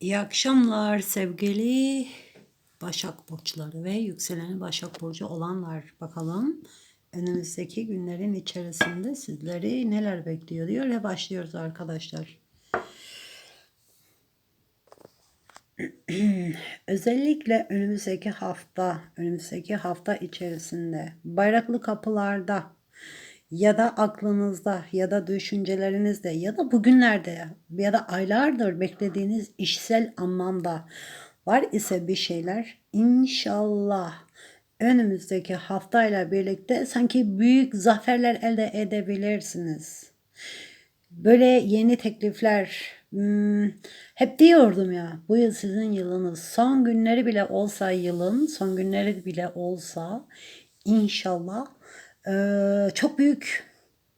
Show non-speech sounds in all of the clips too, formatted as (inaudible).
İyi akşamlar sevgili Başak Burçları ve yükseleni Başak Burcu olanlar. Bakalım önümüzdeki günlerin içerisinde sizleri neler bekliyor diyor ve başlıyoruz arkadaşlar. (clears throat) Özellikle önümüzdeki hafta, önümüzdeki hafta içerisinde bayraklı kapılarda ya da aklınızda ya da düşüncelerinizde ya da bugünlerde ya da aylardır beklediğiniz işsel anlamda var ise bir şeyler inşallah önümüzdeki haftayla birlikte sanki büyük zaferler elde edebilirsiniz. Böyle yeni teklifler hmm, hep diyordum ya bu yıl sizin yılınız son günleri bile olsa yılın son günleri bile olsa inşallah çok büyük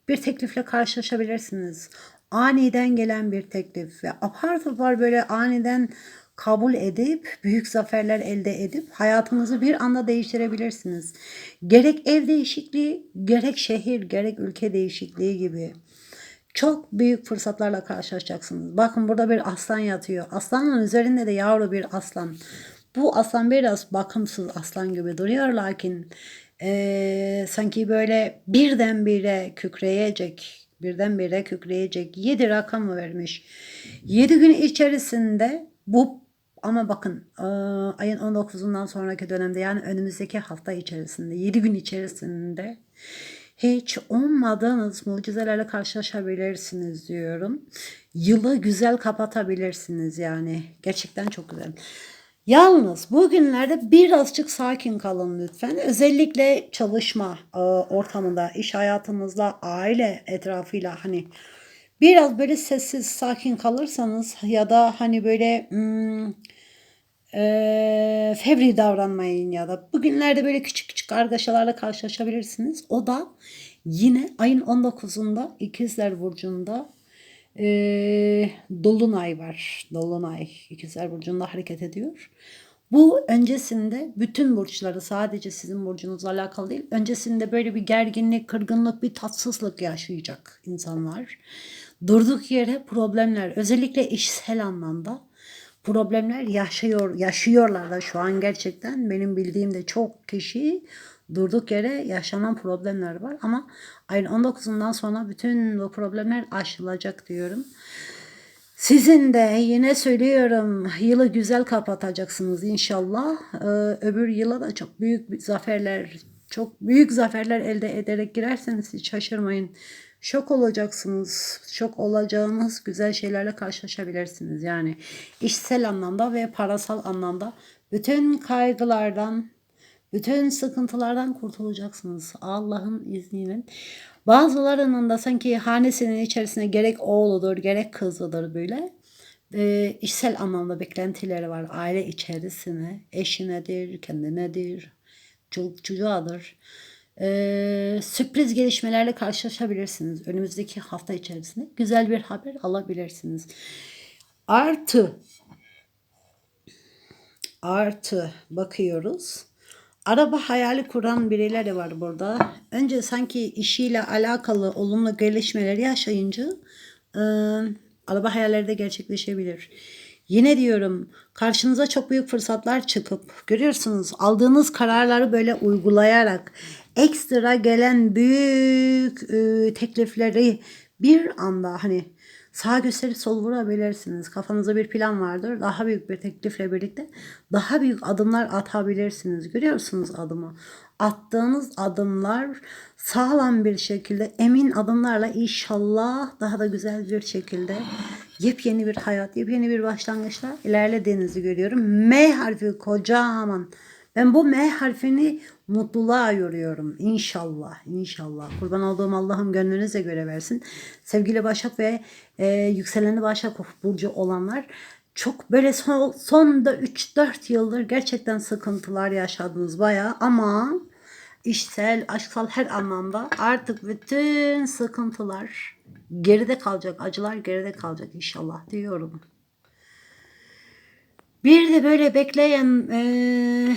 bir teklifle karşılaşabilirsiniz. Aniden gelen bir teklif ve apar topar böyle aniden kabul edip büyük zaferler elde edip hayatınızı bir anda değiştirebilirsiniz. Gerek ev değişikliği, gerek şehir, gerek ülke değişikliği gibi çok büyük fırsatlarla karşılaşacaksınız. Bakın burada bir aslan yatıyor. Aslanın üzerinde de yavru bir aslan. Bu aslan biraz bakımsız aslan gibi duruyor lakin eee, sanki böyle birdenbire kükreyecek, birdenbire kükreyecek 7 rakam vermiş? 7 gün içerisinde bu ama bakın eee, ayın 19'undan sonraki dönemde yani önümüzdeki hafta içerisinde 7 gün içerisinde hiç ummadığınız mucizelerle karşılaşabilirsiniz diyorum. Yılı güzel kapatabilirsiniz yani. Gerçekten çok güzel. Yalnız bugünlerde birazcık sakin kalın lütfen. Özellikle çalışma e, ortamında, iş hayatımızda, aile etrafıyla hani biraz böyle sessiz, sakin kalırsanız ya da hani böyle hmm, e, fevri davranmayın ya da bugünlerde böyle küçük küçük kargaşalarla karşılaşabilirsiniz. O da yine ayın 19'unda İkizler Burcu'nda e, Dolunay var. Dolunay İkizler Burcu'nda hareket ediyor. Bu öncesinde bütün burçları sadece sizin burcunuzla alakalı değil. Öncesinde böyle bir gerginlik, kırgınlık, bir tatsızlık yaşayacak insanlar. Durduk yere problemler, özellikle işsel anlamda problemler yaşıyor yaşıyorlar da şu an gerçekten benim bildiğim de çok kişi durduk yere yaşanan problemler var ama ayın 19'undan sonra bütün bu problemler aşılacak diyorum. Sizin de yine söylüyorum yılı güzel kapatacaksınız inşallah. Ee, öbür yıla da çok büyük zaferler, çok büyük zaferler elde ederek girerseniz hiç şaşırmayın. Şok olacaksınız. Şok olacağınız güzel şeylerle karşılaşabilirsiniz. Yani işsel anlamda ve parasal anlamda bütün kaygılardan, bütün sıkıntılardan kurtulacaksınız Allah'ın izniyle. Bazılarının da sanki hanesinin içerisine gerek oğludur, gerek kızıdır böyle. E, işsel anlamda beklentileri var. Aile içerisine, eşinedir, kendinedir, çocuk çocuğadır. E, sürpriz gelişmelerle karşılaşabilirsiniz. Önümüzdeki hafta içerisinde güzel bir haber alabilirsiniz. Artı artı bakıyoruz. Araba hayali kuran birileri var burada. Önce sanki işiyle alakalı olumlu gelişmeleri yaşayınca e, araba hayalleri de gerçekleşebilir. Yine diyorum karşınıza çok büyük fırsatlar çıkıp görüyorsunuz aldığınız kararları böyle uygulayarak ekstra gelen büyük e, teklifleri bir anda hani Sağ gösterip sol vurabilirsiniz. Kafanızda bir plan vardır. Daha büyük bir teklifle birlikte daha büyük adımlar atabilirsiniz. Görüyorsunuz adımı. Attığınız adımlar sağlam bir şekilde emin adımlarla inşallah daha da güzel bir şekilde yepyeni bir hayat, yepyeni bir başlangıçla ilerlediğinizi görüyorum. M harfi kocaman. Ben bu M harfini mutluluğa yoruyorum. İnşallah, inşallah. Kurban olduğum Allah'ım gönlünüze göre versin. Sevgili Başak ve e, yükseleni Başak Burcu olanlar çok böyle son, son da 3-4 yıldır gerçekten sıkıntılar yaşadınız bayağı ama işsel, aşksal her anlamda artık bütün sıkıntılar geride kalacak, acılar geride kalacak inşallah diyorum. Bir de böyle bekleyen eee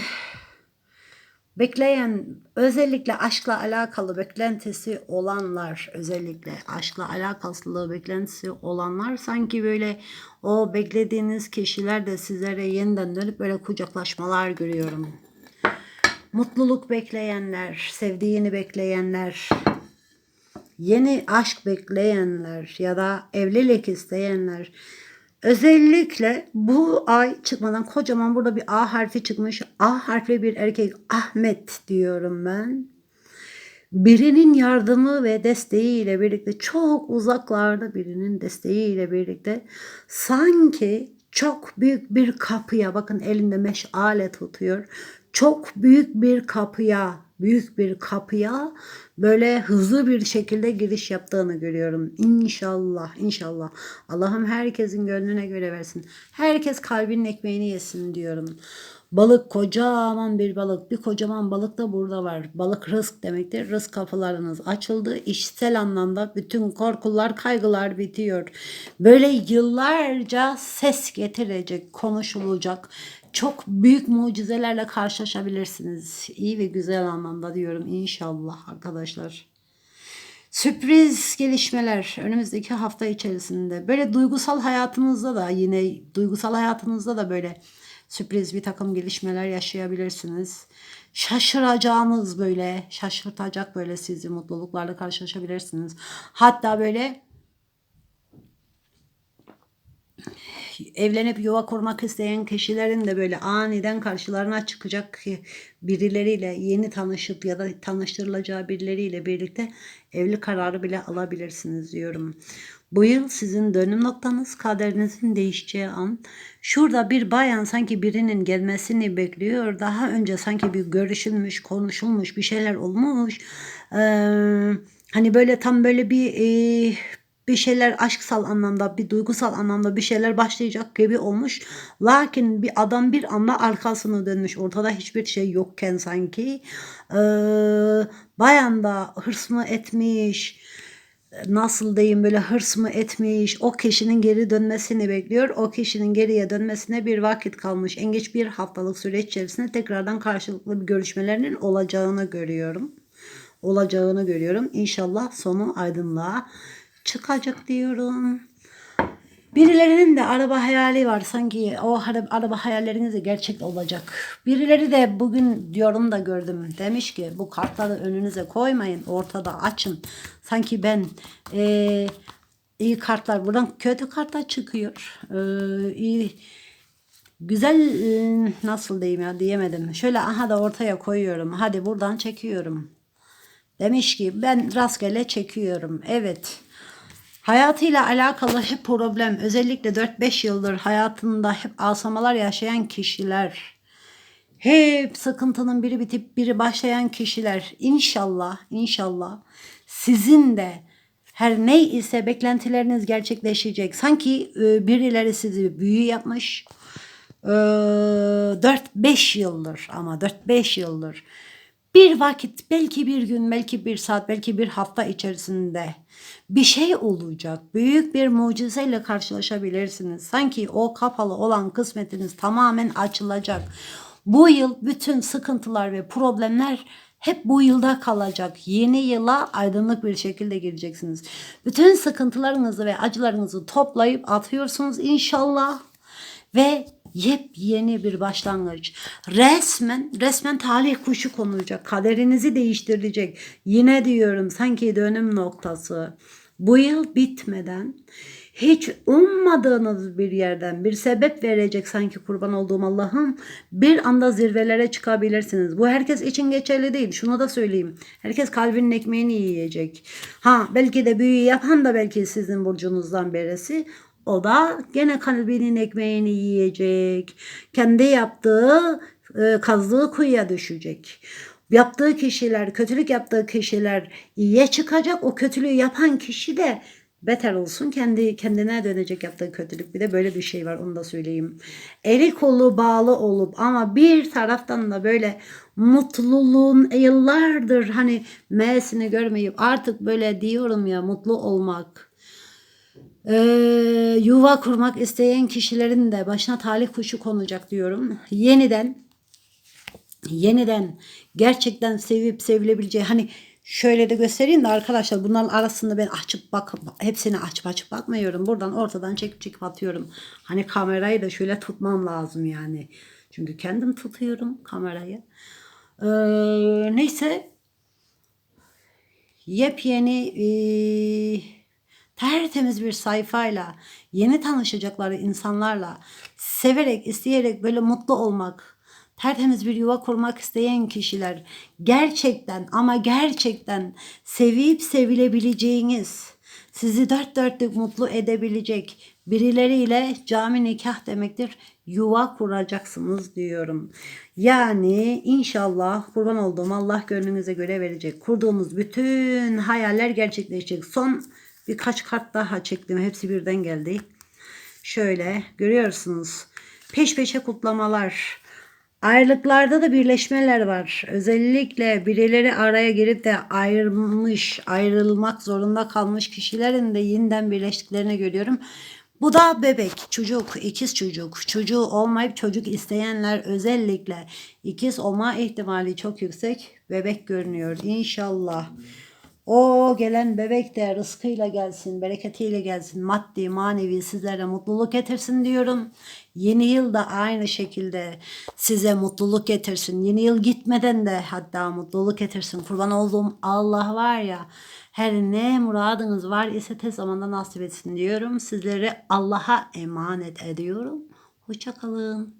bekleyen özellikle aşkla alakalı beklentisi olanlar özellikle aşkla alakalı beklentisi olanlar sanki böyle o beklediğiniz kişiler de sizlere yeniden dönüp böyle kucaklaşmalar görüyorum. Mutluluk bekleyenler, sevdiğini bekleyenler, yeni aşk bekleyenler ya da evlilik isteyenler özellikle bu ay çıkmadan kocaman burada bir A harfi çıkmış. A harfli bir erkek Ahmet diyorum ben. Birinin yardımı ve desteğiyle birlikte çok uzaklarda birinin desteğiyle birlikte sanki çok büyük bir kapıya bakın elinde meşale tutuyor. Çok büyük bir kapıya, büyük bir kapıya böyle hızlı bir şekilde giriş yaptığını görüyorum. İnşallah, inşallah. Allah'ım herkesin gönlüne göre versin. Herkes kalbinin ekmeğini yesin diyorum. Balık kocaman bir balık. Bir kocaman balık da burada var. Balık rızk demektir. Rızk kapılarınız açıldı. İşsel anlamda bütün korkular, kaygılar bitiyor. Böyle yıllarca ses getirecek, konuşulacak çok büyük mucizelerle karşılaşabilirsiniz. İyi ve güzel anlamda diyorum inşallah arkadaşlar. Sürpriz gelişmeler önümüzdeki hafta içerisinde. Böyle duygusal hayatınızda da yine duygusal hayatınızda da böyle sürpriz bir takım gelişmeler yaşayabilirsiniz. Şaşıracağınız böyle şaşırtacak böyle sizi mutluluklarla karşılaşabilirsiniz. Hatta böyle evlenip yuva kurmak isteyen kişilerin de böyle aniden karşılarına çıkacak birileriyle yeni tanışıp ya da tanıştırılacağı birileriyle birlikte evli kararı bile alabilirsiniz diyorum. Bu yıl sizin dönüm noktanız, kaderinizin değişeceği an. Şurada bir bayan sanki birinin gelmesini bekliyor. Daha önce sanki bir görüşülmüş, konuşulmuş, bir şeyler olmuş. Ee, hani böyle tam böyle bir e, bir şeyler aşksal anlamda, bir duygusal anlamda bir şeyler başlayacak gibi olmuş. Lakin bir adam bir anda arkasını dönmüş. Ortada hiçbir şey yokken sanki. Ee, bayan da hırs mı etmiş, nasıl diyeyim böyle hırs mı etmiş, o kişinin geri dönmesini bekliyor. O kişinin geriye dönmesine bir vakit kalmış. En geç bir haftalık süreç içerisinde tekrardan karşılıklı bir görüşmelerinin olacağını görüyorum. Olacağını görüyorum. İnşallah sonu aydınlığa çıkacak diyorum. Birilerinin de araba hayali var. Sanki o araba hayalleriniz de gerçek olacak. Birileri de bugün diyorum da gördüm. Demiş ki bu kartları önünüze koymayın. Ortada açın. Sanki ben e, iyi kartlar buradan kötü kartlar çıkıyor. E, iyi güzel e, nasıl diyeyim ya diyemedim. Şöyle aha da ortaya koyuyorum. Hadi buradan çekiyorum. Demiş ki ben rastgele çekiyorum. Evet. Hayatıyla alakalı hep problem, özellikle 4-5 yıldır hayatında hep asamalar yaşayan kişiler, hep sıkıntının biri bitip biri başlayan kişiler inşallah, inşallah sizin de her ne ise beklentileriniz gerçekleşecek. Sanki e, birileri sizi büyü yapmış. 4-5 yıldır ama 4-5 yıldır bir vakit belki bir gün belki bir saat belki bir hafta içerisinde bir şey olacak. Büyük bir mucizeyle karşılaşabilirsiniz. Sanki o kapalı olan kısmetiniz tamamen açılacak. Bu yıl bütün sıkıntılar ve problemler hep bu yılda kalacak. Yeni yıla aydınlık bir şekilde gireceksiniz. Bütün sıkıntılarınızı ve acılarınızı toplayıp atıyorsunuz inşallah. Ve yepyeni bir başlangıç. Resmen resmen talih kuşu konulacak. Kaderinizi değiştirecek. Yine diyorum sanki dönüm noktası. Bu yıl bitmeden hiç ummadığınız bir yerden bir sebep verecek sanki kurban olduğum Allah'ım bir anda zirvelere çıkabilirsiniz. Bu herkes için geçerli değil. Şunu da söyleyeyim. Herkes kalbinin ekmeğini yiyecek. Ha belki de büyü yapan da belki sizin burcunuzdan birisi. O da gene kalbinin ekmeğini yiyecek. Kendi yaptığı, e, kazdığı kuyuya düşecek. Yaptığı kişiler, kötülük yaptığı kişiler iyiye çıkacak. O kötülüğü yapan kişi de beter olsun kendi kendine dönecek yaptığı kötülük bir de böyle bir şey var onu da söyleyeyim. Eli kolu bağlı olup ama bir taraftan da böyle mutluluğun yıllardır hani M'sini görmeyip artık böyle diyorum ya mutlu olmak ee, yuva kurmak isteyen kişilerin de başına talih kuşu konacak diyorum. Yeniden yeniden gerçekten sevip sevilebileceği hani şöyle de göstereyim de arkadaşlar bunların arasında ben açıp bak hepsini açıp açıp bakmıyorum. Buradan ortadan çekip çekip atıyorum. Hani kamerayı da şöyle tutmam lazım yani. Çünkü kendim tutuyorum kamerayı. Ee, neyse yepyeni eee, tertemiz bir sayfayla yeni tanışacakları insanlarla severek isteyerek böyle mutlu olmak tertemiz bir yuva kurmak isteyen kişiler gerçekten ama gerçekten sevip sevilebileceğiniz sizi dört dörtlük mutlu edebilecek birileriyle cami nikah demektir. Yuva kuracaksınız diyorum. Yani inşallah kurban olduğum Allah gönlünüze göre verecek. Kurduğumuz bütün hayaller gerçekleşecek. Son birkaç kart daha çektim. Hepsi birden geldi. Şöyle görüyorsunuz. Peş peşe kutlamalar. Ayrılıklarda da birleşmeler var. Özellikle birileri araya girip de ayrılmış, ayrılmak zorunda kalmış kişilerin de yeniden birleştiklerini görüyorum. Bu da bebek, çocuk, ikiz çocuk. Çocuğu olmayıp çocuk isteyenler özellikle ikiz olma ihtimali çok yüksek. Bebek görünüyor inşallah. O gelen bebek de rızkıyla gelsin, bereketiyle gelsin, maddi, manevi sizlere mutluluk getirsin diyorum. Yeni yıl da aynı şekilde size mutluluk getirsin. Yeni yıl gitmeden de hatta mutluluk getirsin. Kurban olduğum Allah var ya her ne muradınız var ise tez zamanda nasip etsin diyorum. Sizleri Allah'a emanet ediyorum. Hoşçakalın.